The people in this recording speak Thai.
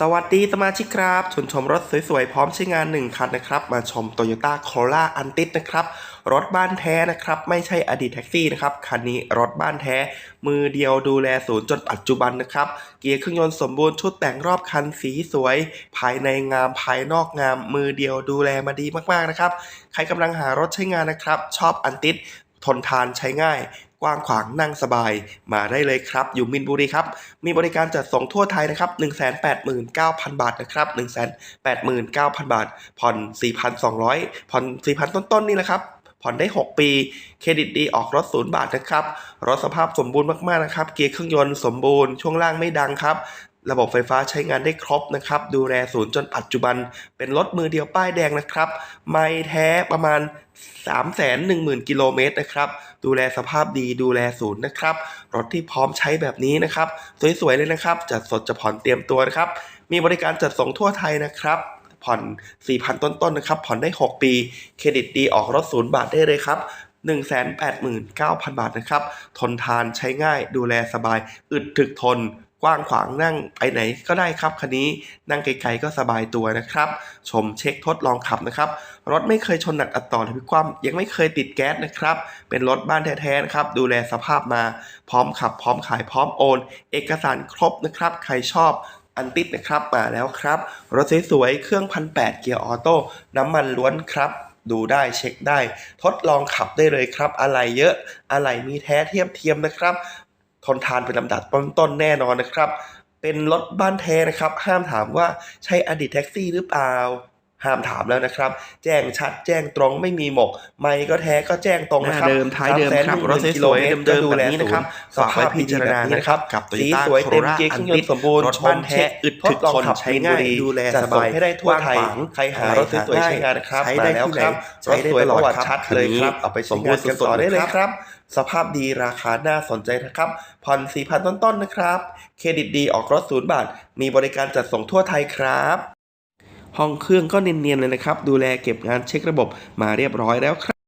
สวัสดีสมาชิกครับชวนชมรถสวยๆ พร้อมใช้งาน 1 คันนะครับ มาชม Toyota Corolla a n t i s นะครับ รถบ้านแท้นะครับ ไม่ใช่อดีตแท็กซี่นะครับ คันนี้รถบ้านแท้ มือเดียวดูแลศูนย์จนปัจจุบันนะครับ เกียร์เครื่องยนต์สมบูรณ์ชุดแต่งรอบคันสีสวย ภายในงามภายนอกงาม มือเดียวดูแลมาดีมากๆนะครับ ใครกำลังหารถใช้งานนะครับ ชอบอันติสทนทานใช้ง่าย กว้างขวางนั่งสบาย มาได้เลยครับ อยู่มินบุรีครับ มีบริการจัดส่งทั่วไทยนะครับ 189,000 บาทนะครับ 189,000 บาท ผ่อน 4,200 ผ่อน 4,000 ต้นๆ นี่แหละครับผ่อนได้ 6 ปี เครดิตดีออกรถศูนย์บาทนะครับ รถสภาพสมบูรณ์มาก ๆ นะครับ เกียร์เครื่องยนต์สมบูรณ์ ช่วงล่างไม่ดังครับ ระบบไฟฟ้าใช้งานได้ครบนะครับ ดูแลศูนย์จนปัจจุบันเป็นรถมือเดียวป้ายแดงนะครับ ไม่แท้ประมาณ 3 1 0 0 0 0 กิโลเมตรนะครับ ดูแลสภาพดีดูแลศูนย์นะครับ รถที่พร้อมใช้แบบนี้นะครับ สวยๆเลยนะครับ จัดสดจะผ่อนเตรียมตัวนะครับ มีบริการจัดส่งทั่วไทยนะครับ ผ่อน 4,000 ต้นๆนะครับ ผ่อนได้ 6 ปี เครดิตดีออกรถศูนย์บาทได้เลยครับ189,000 บาทนะครับ ทนทานใช้ง่ายดูแลสบาย อึดถึกทน กว้างขวางนั่งไปไหนก็ได้ครับคันนี้นั่งไกลๆก็สบายตัวนะครับ ชมเช็คทดลองขับนะครับ รถไม่เคยชนหนักอัดต่อหรือพลิกคว่ำยังไม่เคยติดแก๊สนะครับ เป็นรถบ้านแท้ๆนะครับ ดูแลสภาพมาพร้อมขับ พร้อมขายพร้อมโอน เอกสารครบนะครับ ใครชอบอันติดนะครับมาแล้วครับ รถสวยๆเครื่องพันแเกียร์ออโต้น้ำมันล้วนครับดูได้เช็คได้ ทดลองขับได้เลยครับ อะไรเยอะอะไรมีแท้เทียมเทียมนะครับ ทนทานเป็นลำดับต้นๆแน่นอนนะครับ เป็นรถบ้านแท้นะครับ ห้ามถามว่าใช่อดีตแท็กซี่หรือเปล่า ห้ามถามแล้วนะครับ แจ้งชัดแจ้งตรงไม่มีหมก ไม่ก็แท้ก็แจ้งตรงนะครับหน้าเดิมท้ายเดิมครับ310,000รถสวยๆกิโลมตเดิมๆดูแลแบบนี้นะครับสภาพพิจารณานะครับกับสี Toyota สวยเต็ม Corolla เกียร์เครื่องยนต์สมบูรณ์รถชบ้านนแท้แท้อึดทถึดกลองทนขับใช้ง่ายมินบุรีดูแลจัดสส่บางยให้ได้ทั่วไทยกว้างขวางใครหารถสวยๆใช้งานนะครับใช้ได้มาแล้วที่ไหนครับใช้ได้รถสวยตลอดประวัติครับชัดเลยครับคันนี้เอาไปสมบูรณ์ใช้งานกันต่อสุดๆได้เลยครับครับสภาพดีราคาน่าสนใจนะครับ ผ่อน 4,000 ต้นๆนะครับ เครดิตดีออกรถศูนย์บาท มีบริการจัดส่งทั่วไทยครับ ห้องเครื่องก็เนียนๆเลยนะครับ ดูแลเก็บงานเช็คระบบมาเรียบร้อยแล้วครับ